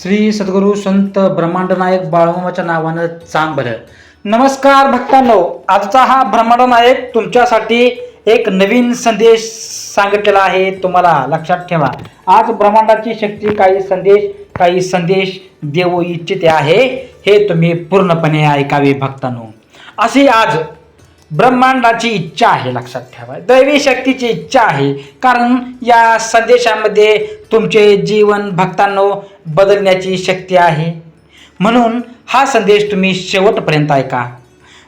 श्री सद्गुरू संत ब्रह्मांड नायक बाळमामाच्या नावानं चांग भलं नमस्कार भक्तांनो आजचा हा ब्रह्मांड नायक तुमच्यासाठी एक नवीन संदेश सांगितलेला आहे. तुम्हाला लक्षात ठेवा. आज ब्रह्मांडाची शक्ती काही संदेश काही संदेश देऊ इच्छिते आहे. हे तुम्ही पूर्णपणे ऐकावे भक्तांनो. अशी आज ब्रह्मांडाची इच्छा आहे लक्षात ठेवा. दैवी शक्तीची इच्छा आहे. कारण या संदेशामध्ये तुमचे जीवन भक्तांनो बदलण्याची शक्ती आहे. म्हणून हा संदेश तुम्ही शेवटपर्यंत ऐका.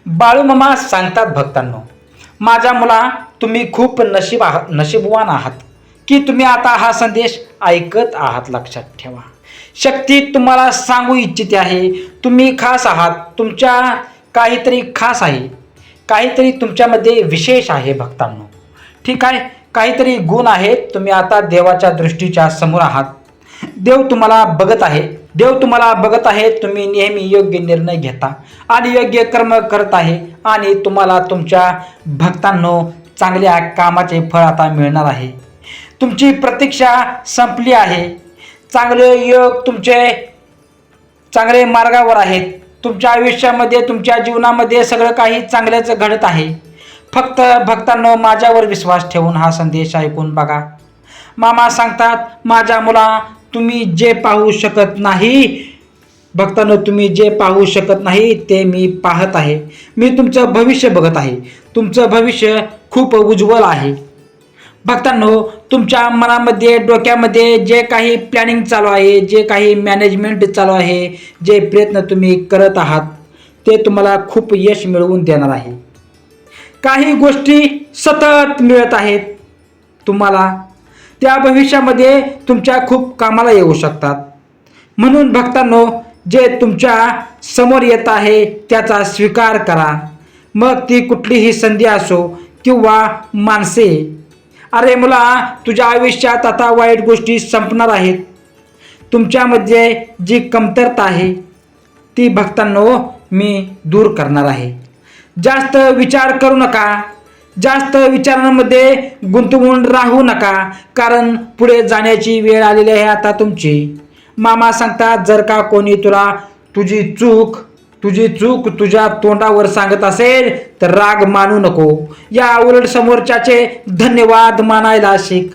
बाळूमामा सांगतात भक्तांनो माझ्या मुला तुम्ही खूप नशीब आहात नशीबवान आहात. की तुम्ही आता हा संदेश ऐकत आहात लक्षात ठेवा. शक्ती तुम्हाला सांगू इच्छिते आहे. तुम्ही खास आहात. तुमच्या काहीतरी खास आहे. काहीतरी तुमच्यामध्ये विशेष आहे भक्तांनो. ठीक आहे? काहीतरी गुण आहेत. तुम्ही आता देवाच्या दृष्टीच्या समोर आहात. देव तुम्हाला बघत आहे. देव तुम्हाला बघत आहे तुम्ही नेहमी योग्य निर्णय घेता आणि योग्य कर्म करत आहे आणि तुम्हाला तुमच्या भक्तांनो चांगल्या कामाचे फळ आता मिळणार आहे. तुमची प्रतीक्षा संपली आहे. चांगले योग तुमचे चांगले मार्गावर आहेत. तुमच्या आयुष्यामध्ये तुमच्या जीवनामध्ये सगळं काही चांगल्याच घडत आहे. फक्त भक्तांनो माझ्यावर विश्वास ठेवून हा संदेश ऐकून बघा. मामा सांगतात माझ्या मुला तुम्ही जे पाहू शकत नाही भक्तांनो तुम्ही जे पाहू शकत नाही ते मी पाहत आहे. मी तुमचं भविष्य बघत आहे. तुमचं भविष्य खूप उज्ज्वल आहे. भक्तांनो तुमच्या मनामध्ये डोक्यामध्ये जे काही प्लॅनिंग चालू आहे जे काही मॅनेजमेंट चालू आहे जे प्रयत्न तुम्ही करत आहात ते तुम्हाला खूप यश मिळवून देणार आहे. काही गोष्टी सतत मिळत आहेत. तुम्हाला त्या भविष्यामध्ये तुमच्या खूप कामाला येऊ शकतात. म्हणून भक्तांनो जे तुमच्यासमोर येत आहे त्याचा स्वीकार करा. मग ती कुठलीही संधी असो किंवा माणसे. अरे मुला तुझ्या आयुष्यात आता वाईट गोष्टी संपणार आहेत. तुमच्यामध्ये जी कमतरता आहे ती भक्तांनो मी दूर करणार आहे. जास्त विचार करू नका. जास्त विचारांमध्ये गुंतवून राहू नका कारण पुढे जाण्याची वेळ आलेली आहे आता तुमची. मामा सांगतात जर का कोणी तुला तुझी चूक तुझी चूक तुझ्या तोंडावर सांगत असेल तर राग मानू नको. या उलट समोरच्याचे धन्यवाद मानायला शिक.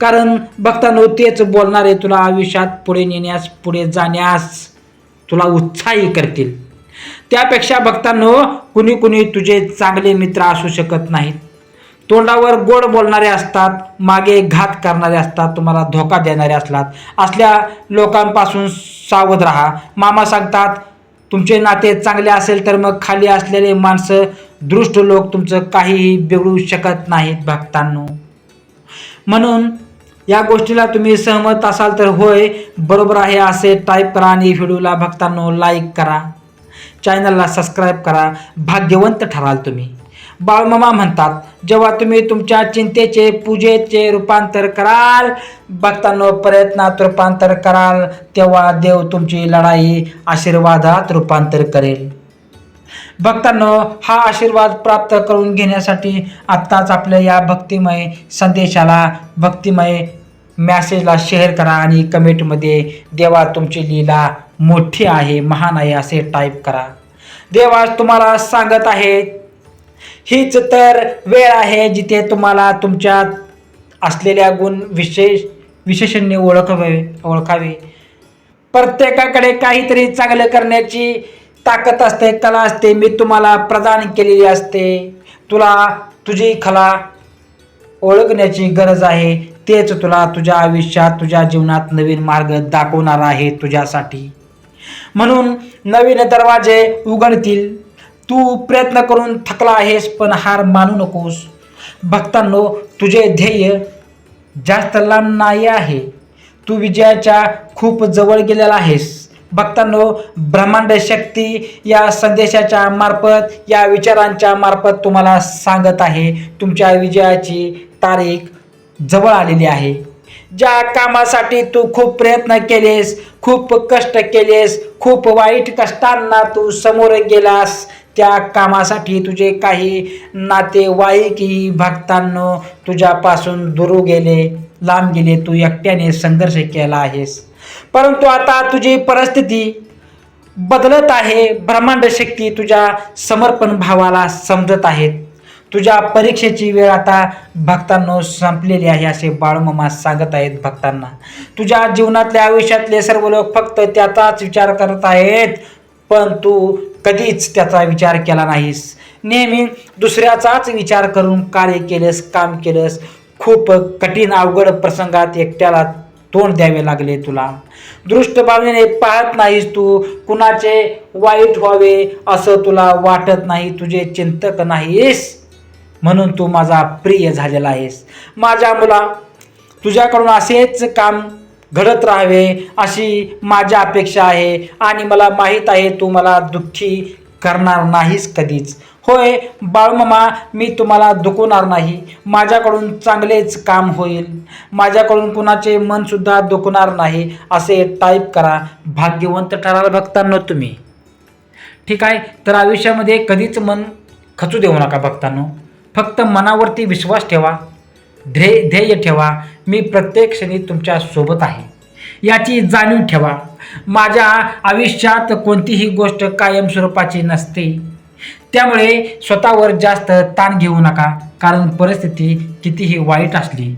कारण भक्तांनो तेच बोलणारे तुला आयुष्यात पुढे नेण्यास पुढे जाण्यास तुला उत्साही करतील. त्यापेक्षा भक्तांनो कुणी कुणी तुझे चांगले मित्र असू शकत नाहीत. तोंडावर गोड बोलणारे असतात मागे घात करणारे असतात तुम्हाला धोका देणारे असतात असल्या लोकांपासून सावध राहा. मामा सांगतात तुमचे नाते चांगले असेल तर मग खाली असलेले माणसं दृष्ट लोक तुमचं काहीही बिघडू शकत नाहीत भक्तांनो. म्हणून या गोष्टीला तुम्ही सहमत असाल तर होय बरोबर आहे असे टाईप करा आणि व्हिडिओला भक्तांनो लाईक करा. चॅनलला सबस्क्राईब करा. भाग्यवंत ठराल तुम्ही. बाळमामा म्हणतात जेव्हा तुम्ही तुमच्या चिंतेचे पूजेचे रूपांतर कराल भक्तांनो प्रयत्नात रूपांतर कराल तेव्हा देव तुमची लढाई आशीर्वादात रूपांतर करेल. भक्तांनो हा आशीर्वाद प्राप्त करून घेण्यासाठी आत्ताच आपल्या या भक्तिमय संदेशाला भक्तिमय मॅसेजला शेअर करा आणि कमेंटमध्ये देवा तुमची लीला मोठी आहे महान आहे असे टाईप करा. देवा तुम्हाला सांगत आहे हीच तर वेळ आहे जिथे तुम्हाला तुमच्यात असलेल्या गुण विशेष विशेषांनी ओळखावे ओळखावे. प्रत्येकाकडे काहीतरी चांगलं करण्याची ताकद असते कला असते. मी तुम्हाला प्रदान केलेली असते. तुला तुझी कला ओळखण्याची गरज आहे. तेच तुला तुझ्या आयुष्यात तुझ्या जीवनात नवीन मार्ग दाखवणार आहे तुझ्यासाठी. म्हणून नवीन दरवाजे उघडतील. तू प्रयत्न करून थकला आहेस पण हार मानू नकोस. भक्तांनो तुझे ध्येय जास्त लांब नाही आहे. तू विजयाच्या खूप जवळ गेलेला आहेस. भक्तांनो ब्रह्मांड शक्ती या संदेशाच्या मार्फत या विचारांच्या मार्फत तुम्हाला सांगत आहे तुमच्या विजयाची तारीख जवळ आलेली आहे. ज्या कामासाठी तू खूप प्रयत्न केलेस खूप कष्ट केलेस खूप वाईट कष्टांना तू समोर गेलास त्या कामासाठी तुझे काही नातेवाईकही भक्तांनो तुझ्यापासून दूर गेले लांब गेले तू एकट्याने संघर्ष केला आहेस. परंतु आता तुझी परिस्थिती बदलत आहे ब्रह्मांड शक्ती तुझ्या समर्पण भावाला समजत आहेत. तुझ्या परीक्षेची वेळ आता भक्तांनो संपलेली आहे असे बाळूमामा सांगत आहेत भक्तांना. तुझ्या जीवनातल्या आयुष्यातले सर्व लोक फक्त त्याचाच विचार करत आहेत पण तू कधीच त्याचा विचार केला नाहीस. नेहमी दुसऱ्याचाच विचार करून कार्य केलंस काम केलंस. खूप कठीण अवघड प्रसंगात एकट्याला तोंड द्यावे लागले तुला. दृष्ट भावनेने पाहत नाहीस तू कुणाचे वाईट व्हावे असं तुला वाटत नाही तुझे चिंतक नाहीस. म्हणून तू माझा प्रिय झालेला आहेस. माझ्या मुला तुझ्याकडून असेच काम घडत राहावे अशी माझी अपेक्षा आहे. आणि मला माहीत आहे तू मला दुःखी करणार नाहीस कधीच. होय बाळमामा मी तुम्हाला दुखवणार नाही. माझ्याकडून चांगलेच काम होईल. माझ्याकडून कुणाचे मनसुद्धा दुखणार नाही असे टाईप करा. भाग्यवंत ठराल भक्तांनो तुम्ही. ठीक आहे तर आयुष्यामध्ये कधीच मन खचू देऊ नका भक्तांनो. फक्त मनावरती विश्वास ठेवा. ध्येय ध्येय ठेवा. मी प्रत्येक क्षणी तुमच्यासोबत आहे. याची जाणीव ठेवा. माझ्या आयुष्यात कोणतीही गोष्ट कायमस्वरूपाची नसते. त्यामुळे स्वतःवर जास्त ताण घेऊ नका कारण परिस्थिती कितीही वाईट असली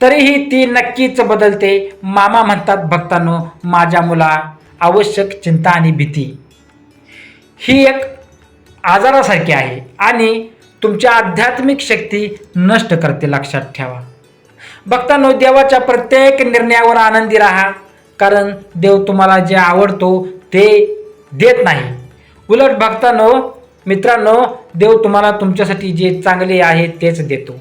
तरीही ती नक्कीच बदलते. मामा म्हणतात भक्तांनो माझ्या मुला आवश्यक चिंता आणि भीती ही एक आजारासारखी आहे आणि तुमच्या आध्यात्मिक शक्ती नष्ट करते लक्षात ठेवा. भक्तांनो देवाच्या प्रत्येक निर्णयावर आनंदी राहा. कारण देव तुम्हाला जे आवडतो ते देत नाही. उलट भक्तांनो मित्रांनो देव तुम्हाला तुमच्यासाठी जे चांगले आहे तेच देतो.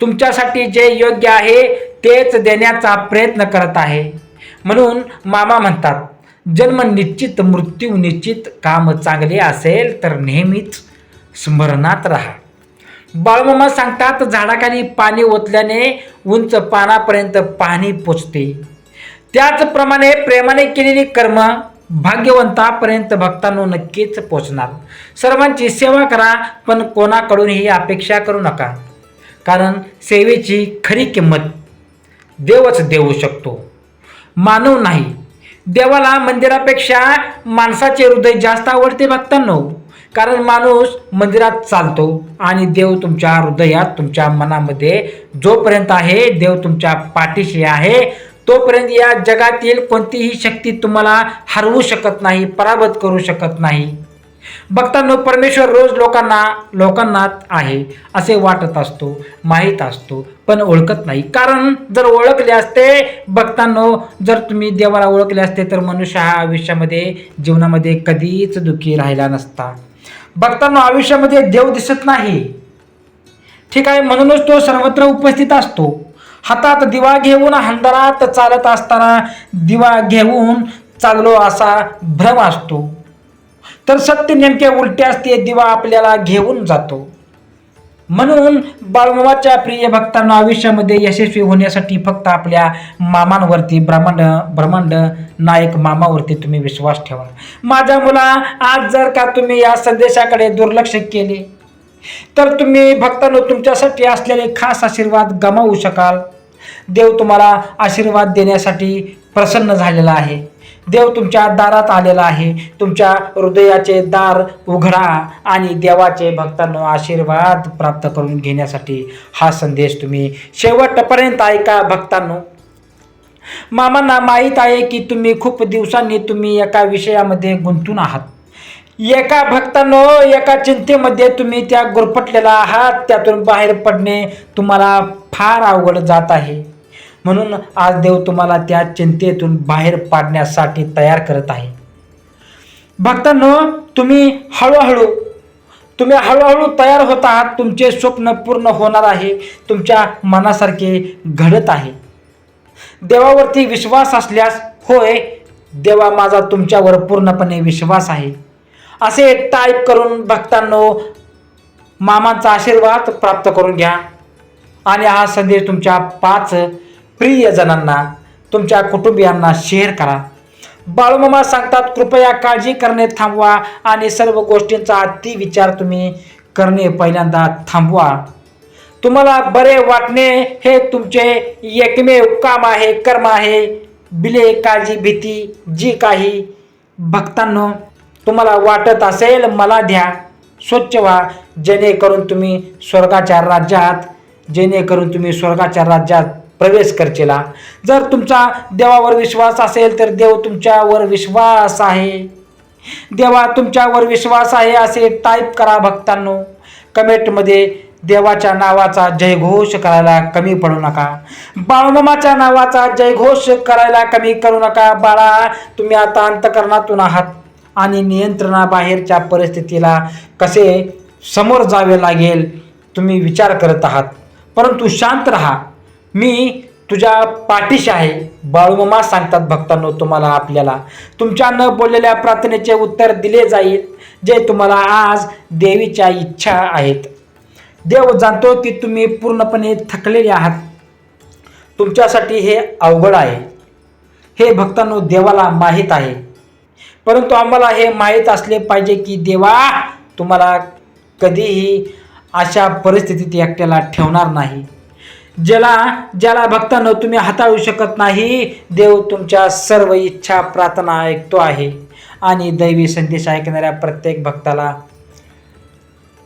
तुमच्यासाठी जे योग्य आहे तेच देण्याचा प्रयत्न करत आहे. म्हणून मामा म्हणतात जन्म निश्चित मृत्यू निश्चित काम चांगले असेल तर नेहमीच स्मरणात राहा. बाळमामा सांगतात झाडाखाली पाणी ओतल्याने उंच पानापर्यंत पाणी पोचते. त्याचप्रमाणे प्रेमाने केलेली कर्म भाग्यवंतापर्यंत भक्तांनो नक्कीच पोचणार. सर्वांची सेवा करा पण कोणाकडूनही अपेक्षा करू नका. कारण सेवेची खरी किंमत देवच देऊ शकतो. मानव नाही. देवाला मंदिरापेक्षा माणसाचे हृदय जास्त आवडते भक्तांनो. कारण माणूस मंदिरात चालतो आणि देव तुमच्या हृदयात तुमच्या मनामध्ये जोपर्यंत आहे देव तुमच्या पाठीशी आहे तोपर्यंत या जगातील कोणतीही शक्ती तुम्हाला हरवू शकत नाही पराभूत करू शकत नाही. बघताना परमेश्वर रोज लोकांना लोकांना आहे असे वाटत असतो माहीत असतो पण ओळखत नाही. कारण जर ओळखले असते बघताना जर तुम्ही देवाला ओळखले असते तर मनुष्य हा आयुष्यामध्ये जीवनामध्ये कधीच दुःखी राहिला नसता. बघताना आयुष्यामध्ये देव दिसत नाही. ठीक आहे म्हणूनच तो सर्वत्र उपस्थित असतो. हातात दिवा घेऊन अंधारात चालत असताना दिवा घेऊन चाललो असा भ्रम असतो. तर सत्य नेमके उलटे असते दिवा आपल्याला घेऊन जातो. म्हणून बाळमामाच्या प्रिय भक्तांना आयुष्यामध्ये यशस्वी होण्यासाठी फक्त आपल्या मामांवरती ब्रह्मांड ब्रह्मांड नायक मामावरती तुम्ही विश्वास ठेवा. माझ्या मुला आज जर का तुम्ही या संदेशाकडे दुर्लक्ष केले तर तुम्ही भक्तांनो तुमच्यासाठी असलेले खास आशीर्वाद गमावू शकाल. देव तुम्हाला आशीर्वाद देण्यासाठी प्रसन्न झालेला आहे. देव तुमच्या दारात आलेला आहे. तुमच्या हृदयाचे दार उघडा आणि देवाचे भक्तांनो आशीर्वाद प्राप्त करून घेण्यासाठी हा संदेश तुम्ही शेवटपर्यंत ऐका भक्तांनो. मामांना माहीत आहे की तुम्ही खूप दिवसांनी तुम्ही एका विषयामध्ये गुंतून आहात. एका भक्तांनो एका चिंतेमध्ये तुम्ही त्या गुरफटलेला आहात. त्यातून बाहेर पडणे तुम्हाला फार अवघड जात आहे. म्हणून आज देव तुम्हाला त्या चिंतेतून बाहेर पाडण्यासाठी तयार करत आहे. भक्तांनो तुम्ही हळूहळू तुम्ही हळूहळू तयार होत आहात तुमचे स्वप्न पूर्ण होणार आहे तुमच्या मनासारखे घडत आहे. देवावरती विश्वास असल्यास होय देवा माझा तुमच्यावर पूर्णपणे विश्वास आहे. असे टाईप करून भक्तांनो मामांचा आशीर्वाद प्राप्त करून घ्या. आणि हा संदेश तुमच्या पाच प्रियजनांना तुमच्या कुटुंबियांना शेअर करा. बाळूमामा सांगतात कृपया काळजी करणे थांबवा आणि सर्व गोष्टींचा ती विचार तुम्ही करणे पहिल्यांदा थांबवा. तुम्हाला बरे वाटणे हे तुमचे एकमेव काम आहे कर्म आहे. बिले काळजी भीती जी काही भक्तांनो तुम्हाला वाटत असेल मला द्या. स्वच्छ व्हा जेणेकरून तुम्ही स्वर्गाच्या राज्यात जेणेकरून तुम्ही स्वर्गाच्या राज्यात प्रवेश करचेला. जर तुमचा देवावर विश्वास असेल तर देव तुमच्यावर विश्वास आहे. देवा तुमच्यावर विश्वास आहे असे टाईप करा भक्तांनो. कमेंटमध्ये देवाच्या नावाचा जयघोष करायला कमी पडू नका. बाळमामाच्या नावाचा जयघोष करायला कमी करू नका. बाळा तुम्ही आता अंतकरणातून आहात आणि नियंत्रणाबाहेरच्या परिस्थितीला कसे समोर जावे लागेल तुम्ही विचार करत आहात. परंतु शांत राहा. मी तुझ्या पाठीशी आहे. बाळूमामा सांगतात भक्तांनो तुम्हाला आपल्याला. तुमच्या न बोललेल्या प्रार्थनेचे उत्तर दिले जाईल जे तुम्हाला आज देवीच्या इच्छा आहेत. देव जाणतो की तुम्ही पूर्णपणे थकलेले आहात. तुमच्यासाठी हे अवघड आहे. हे भक्तांनो देवाला माहीत आहे. परंतु आम्हाला हे माहीत असले पाहिजे की देवा तुम्हाला कधीही अशा परिस्थितीत एकट्याला ठेवणार नाही. ज्याला ज्याला भक्तांनो तुम्ही हाताळू शकत नाही देव तुमच्या सर्व इच्छा प्रार्थना ऐकतो आहे. आणि दैवी संदेश ऐकणाऱ्या प्रत्येक भक्ताला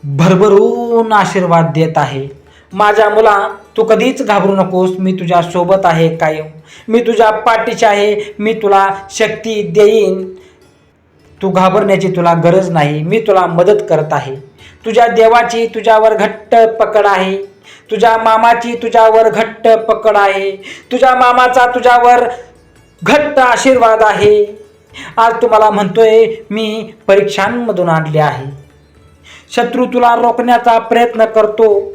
भरभरून आशीर्वाद देत आहे. माझ्या मुला तू कधीच घाबरू नकोस मी तुझ्या सोबत आहे कायम. मी तुझ्या पाठीशी आहे मी तुला शक्ती देईन. तू घाबरण्याची तुला गरज नाही मी तुला मदत करत आहे. तुझ्या देवाची तुझ्यावर घट्ट पकड आहे. तुझ्या मामाची तुझ्यावर घट्ट पकड आहे. तुझ्या मामाचा तुझ्यावर घट्ट आशीर्वाद आहे. आज तुम्हाला म्हणतोय मी परीक्षांमधून आणले आहे. शत्रू तुला रोखण्याचा प्रयत्न करतो.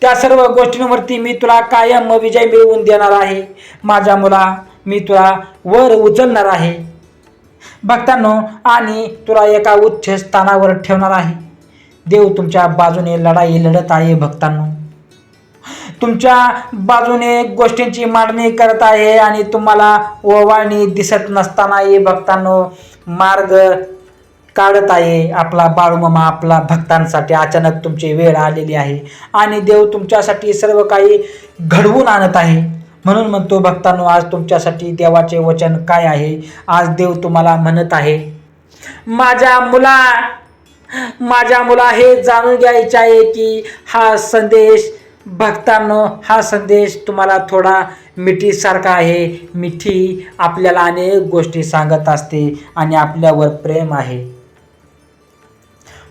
त्या सर्व गोष्टींवरती मी तुला कायम विजय मिळवून देणार आहे. माझ्या मुला मी तुला वर उचलणार आहे. भक्तांनो आणि तुला एका उच्च स्थानावर ठेवणार आहे. देव तुमच्या बाजूने लढाई लढत आहे भक्तांनो. तुमच्या बाजूने गोष्टींची मांडणी करत आहे आणि तुम्हाला ओवाळणी दिसत नसतानाही भक्तांनो मार्ग काढत आहे. आपला बाळूमामा आपला भक्तांसाठी अचानक तुमची वेळ आलेली आहे आणि देव तुमच्यासाठी सर्व काही घडवून आणत आहे. म्हणून म्हणतो भक्तांनो आज तुमच्यासाठी देवाचे वचन काय आहे? आज देव तुम्हाला म्हणत आहे माझ्या मुला माझ्या मुला हे जाणून घ्यायचे आहे की हा संदेश भक्तांनो हा संदेश तुम्हाला थोडा मिठीसारखा आहे. मिठी आपल्याला अनेक गोष्टी सांगत असते आणि आपल्यावर प्रेम आहे.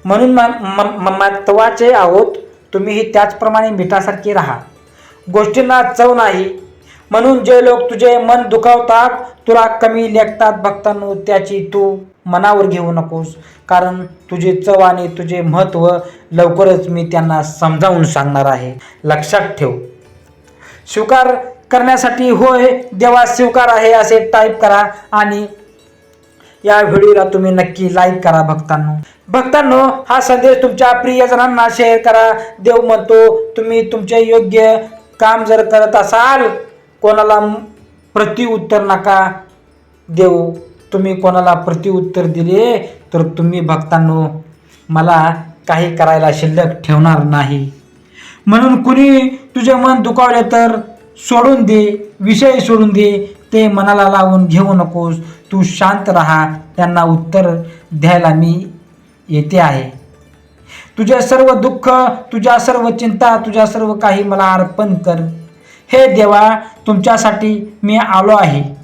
म्हणून म- म- महत्त्वाचे आहोत तुम्हीही त्याचप्रमाणे मिठासारखी राहा. गोष्टींना चव नाही. म्हणून जे लोक तुझे मन दुखावतात तुला कमी लेखतात भक्तांनो त्याची तू मनावर घेऊ नकोस. कारण तुझे चव आणि तुझे महत्त्व लवकरच मी त्यांना समजावून सांगणार आहे. लक्षात ठेव. स्वीकार करण्यासाठी होय देवा स्वीकार आहे असे टाईप करा आणि या व्हिडिओला तुम्ही नक्की लाईक करा भक्तांनो. भक्तांनो हा संदेश तुमच्या प्रियजनांना शेअर करा. देव म्हणतो तुम्ही तुमचे योग्य काम जर करत असाल कोणाला प्रतिउत्तर नका देऊ. तुम्ही कोणाला प्रतिउत्तर दिले तर तुम्ही भक्तांनो मला काही करायला शिल्लक ठेवणार नाही. म्हणून कुणी तुझे मन दुखावले तर सोडून दे विषय सोडून दे ते मनाला लावून घेऊ नकोस. तू शांत राहा त्यांना उत्तर द्यायला मी येते आहे. तुझे सर्व दुःख तुझ्या सर्व चिंता तुझ्या सर्व काही मला अर्पण कर. हे देवा तुमच्यासाठी मी आलो आहे.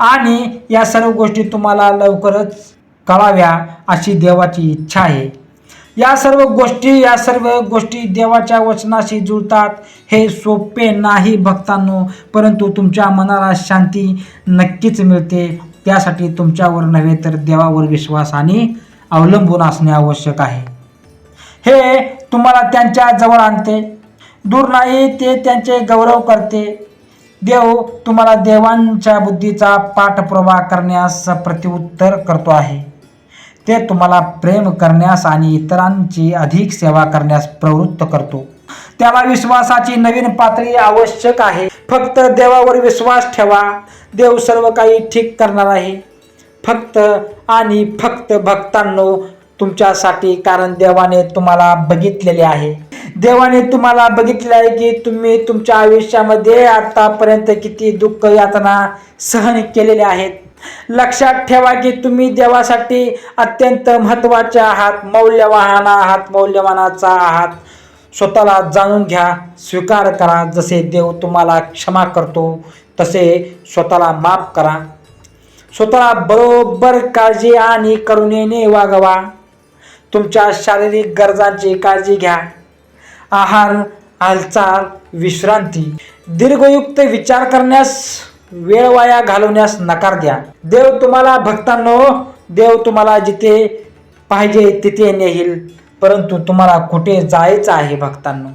आणि या सर्व गोष्टी तुम्हाला लवकरच कळाव्या अशी देवाची इच्छा आहे. या सर्व गोष्टी या सर्व गोष्टी देवाच्या वचनाशी जुळतात हे सोपे नाही भक्तांनो परंतु तुमच्या मनाला शांती नक्कीच मिळते. त्यासाठी तुमच्यावर नव्हे तर देवावर विश्वास आणि अवलंबून असणे आवश्यक आहे. हे तुम्हाला त्यांच्या जवळ आणते. दूर नाही ते त्यांचे गौरव करते. देव तुम्हाला देवांच्या बुद्धीचा पाठपुरावा करण्यास प्रतिउत्तर करतो आहे. ते तुम्हाला प्रेम करण्यास आणि इतरांची अधिक सेवा करण्यास प्रवृत्त करतो. त्याला विश्वासाची नवीन पातळी आवश्यक आहे. फक्त देवावर विश्वास ठेवा. देव सर्व काही ठीक करणार आहे. फक्त आणि फक्त भक्तांनो तुमच्यासाठी कारण देवाने तुम्हाला बघितलेले आहे. देवाने तुम्हाला बघितले आहे की तुम्ही तुमच्या आयुष्यामध्ये आतापर्यंत किती दुःख यातना सहन केलेले आहेत. लक्षात ठेवा की तुम्ही देवासाठी अत्यंत महत्त्वाचे आहात मौल्यवान आहात मौल्यवानाचा आहात. स्वतःला जाणून घ्या स्वीकार करा जसे देव तुम्हाला क्षमा करतो तसे स्वतःला माफ करा. स्वतःला बरोबर काळजी आणि करुणेने वागवा. तुमच्या शारीरिक गरजांची काळजी घ्या. आहार हालचाल विश्रांती दीर्घयुक्त विचार करण्यास वेळ वाया घालवण्यास नकार द्या. देव तुम्हाला भक्तांनो देव तुम्हाला जिथे पाहिजे तिथे नेईल परंतु तुम्हाला कुठे जायचं आहे भक्तांनो?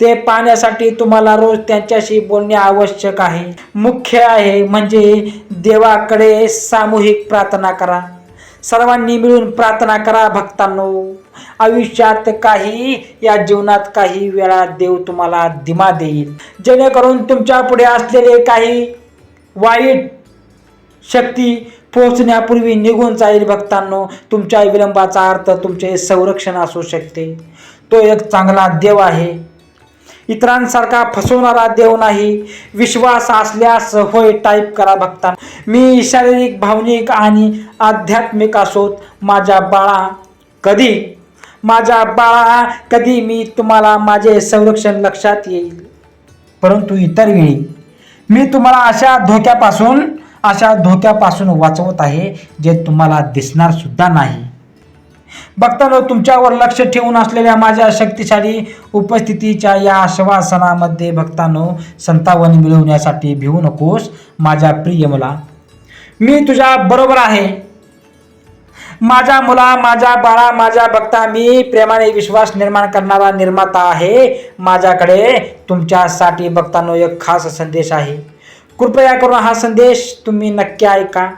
ते पाहण्यासाठी तुम्हाला रोज त्यांच्याशी बोलणे आवश्यक आहे. मुख्य आहे म्हणजे देवाकडे सामूहिक प्रार्थना करा. सर्वांनी मिळून प्रार्थना करा भक्तांनो. आयुष्यात काही या जीवनात काही वेळा देव तुम्हाला दिमा देईल. जेणेकरून तुमच्यापुढे असलेले काही वाईट शक्ती पोहोचण्यापूर्वी निघून जाईल भक्तांनो. तुमच्या विलंबाचा अर्थ तुमचे संरक्षण असू शकते. तो एक चांगला देव आहे. इतरांसारखा फसवणारा देव नाही. विश्वास असल्यास होय टाईप करा भक्ता. मी शारीरिक भावनिक आणि आध्यात्मिक असोत. माझ्या बाळा कधी? माझ्या बाळा कधी मी तुम्हाला माझे संरक्षण लक्षात येईल? परंतु इतर वेळी मी तुम्हाला अशा धोक्यापासून अशा धोक्यापासून वाचवत आहे जे तुम्हाला दिसणार सुद्धा नाही. बघताना तुमच्यावर लक्ष ठेवून असलेल्या माझ्या शक्तिशाली उपस्थितीच्या या आश्वासनामध्ये भक्तांनो संतावन मिळवण्यासाठी भिवू नकोस माझ्या प्रिय मुला. मी तुझ्या बरोबर आहे. माझ्या मुला माझ्या बाळा माझ्या भक्ता मी प्रेमाने विश्वास निर्माण करणारा निर्माता आहे. माझ्याकडे तुमच्यासाठी भक्तांनो एक खास संदेश आहे. कृपया करून हा संदेश तुम्ही नक्की ऐका.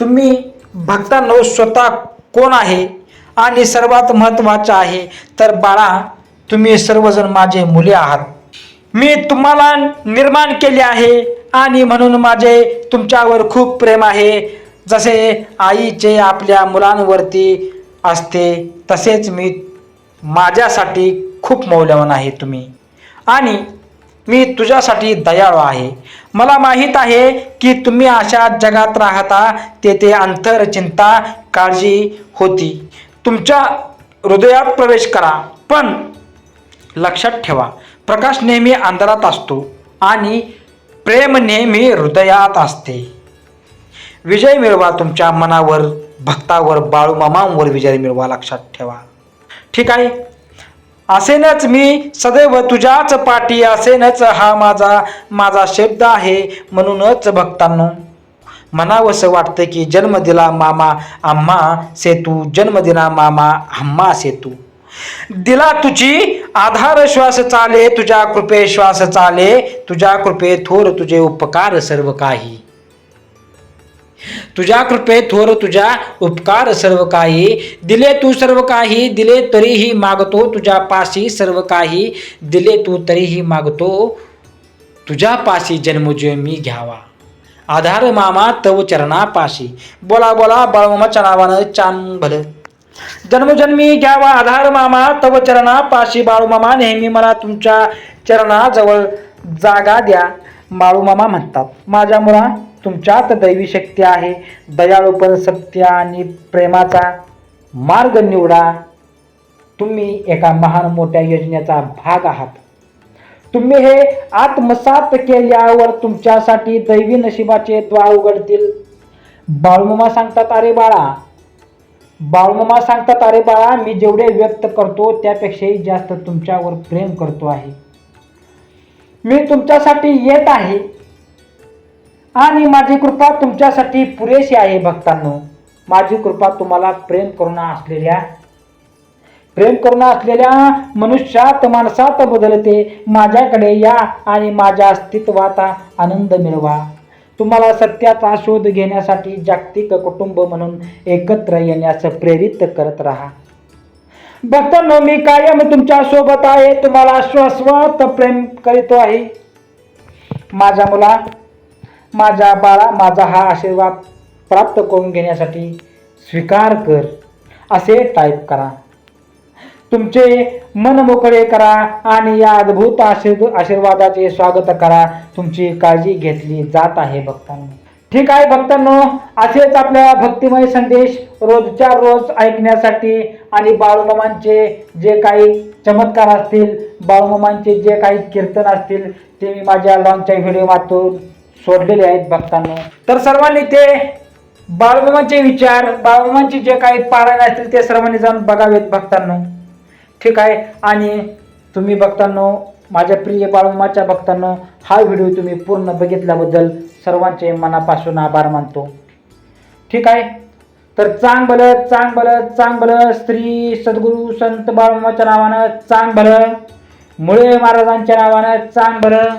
तुम्ही भक्तांनो स्वतः कोण आहे? आणि सर्वात महत्त्वाचं आहे तर बाळा तुम्ही सर्वजण माझे मुले आहात. मी तुम्हाला निर्माण केले आहे आणि म्हणून माझे तुमच्यावर खूप प्रेम आहे. जसे आईचे आपल्या मुलांवरती असते तसेच मी माझ्यासाठी खूप मौल्यवान आहे तुम्ही. आणि मी तुझ्यासाठी दयाळू आहे. मला माहीत आहे की तुम्ही अशा जगात राहता तेथे अंतर चिंता काळजी होती. तुमच्या हृदयात प्रवेश करा. पण लक्षात ठेवा प्रकाश नेहमी अंधारात असतो आणि प्रेम नेहमी हृदयात असते. विजय मिळवा तुमच्या मनावर भक्तावर बाळूमामांवर विजय मिळवा लक्षात ठेवा. ठीक आहे? असेनच मी सदैव तुझ्याच पाठी असेनच हा माझा माझा शब्द आहे म्हणूनच भक्तांनो. मनावसं वाटतं की जन्म दिला मामा आम्हा सेतू जन्म दिला मामा आम्हा सेतू. दिला तुझी आधार श्वास चाले तुझ्या कृपे श्वास चाले तुझ्या कृपे थोर तुझे उपकार सर्व काही. तुझ्या कृपे थोर तुझ्या उपकार सर्व काही. दिले तू सर्व काही दिले तरीही मागतो तुझ्या पाशी सर्व काही. दिले तू तरीही मागतो तुझ्या पाशी जन्मजय मी घ्यावा. आधार मामा तव चरणा पाशी. बोला बोला बाळमामाच्या नावानं चान भलं. जन्मजन्मी घ्यावा आधार मामा तव चरणा पाशी. बाळूमामा नेहमी मला तुमच्या चरणाजवळ जागा द्या. बाळूमामा म्हणतात माझ्या मुला तुमच्यात दैवी शक्ती आहे. दयाळूपण सत्य आणि प्रेमाचा मार्ग निवडा. तुम्ही एका महान मोठ्या योजनेचा भाग आहात. तुम्ही हे आत्मसात केल्यावर तुमच्यासाठी दैवी नशिबाचे द्वार उघडतील. बाळूमामा सांगतात अरे बाळा बाळूमामा सांगतात अरे बाळा मी जेवढे व्यक्त करतो त्यापेक्षाही जास्त तुमच्यावर प्रेम करतो आहे. मी तुमच्यासाठी येत आहे आणि माझी कृपा तुमच्यासाठी पुरेशी आहे भक्तांनो. माझी कृपा तुम्हाला प्रेम करुणा असलेल्या प्रेम करुणा असलेल्या मनुष्यात माणसात बदलते. माझ्याकडे या आणि माझ्या अस्तित्वात आनंद मिळवा. तुम्हाला सत्याचा शोध घेण्यासाठी जागतिक कुटुंब म्हणून एकत्र येण्यास प्रेरित करत राहा. भक्तांनो मी कायम तुमच्यासोबत आहे. तुम्हाला श्वासवत प्रेम करीतो आहे. माझ्या मुला माझ्या बाळा माझा हा आशीर्वाद प्राप्त करून घेण्यासाठी स्वीकार कर. असे टाईप करा. तुमचे मन मोकळे करा आणि या अद्भुत आशीर् आशीर्वादाचे स्वागत करा. तुमची काळजी घेतली जात आहे भक्तांनी. ठीक आहे भक्तांनो असेच आपल्या भक्तिमय संदेश रोजच्या रोज ऐकण्यासाठी आणि बाळूमामांचे जे काही चमत्कार असतील बाळूमामांचे जे काही कीर्तन असतील ते मी माझ्या लॉन्गच्या व्हिडिओमातून सोडलेले आहेत भक्तांनो. तर सर्वांनी ते बाळूमामांचे विचार बाळूमामांचे जे काही पारायण असतील ते सर्वांनी जाऊन बघावेत भक्तांनो. ठीक आहे. आणि तुम्ही बघतानो माझ्या प्रिय बाळूमाच्या बघताना हा व्हिडिओ तुम्ही पूर्ण बघितल्याबद्दल सर्वांचे मनापासून आभार मानतो. ठीक आहे? तर चांग भलं चांग भलं चांग भलं श्री सद्गुरू संत बाळूमाच्या नावानं चांग भलं मुळे महाराजांच्या नावानं चांग भलं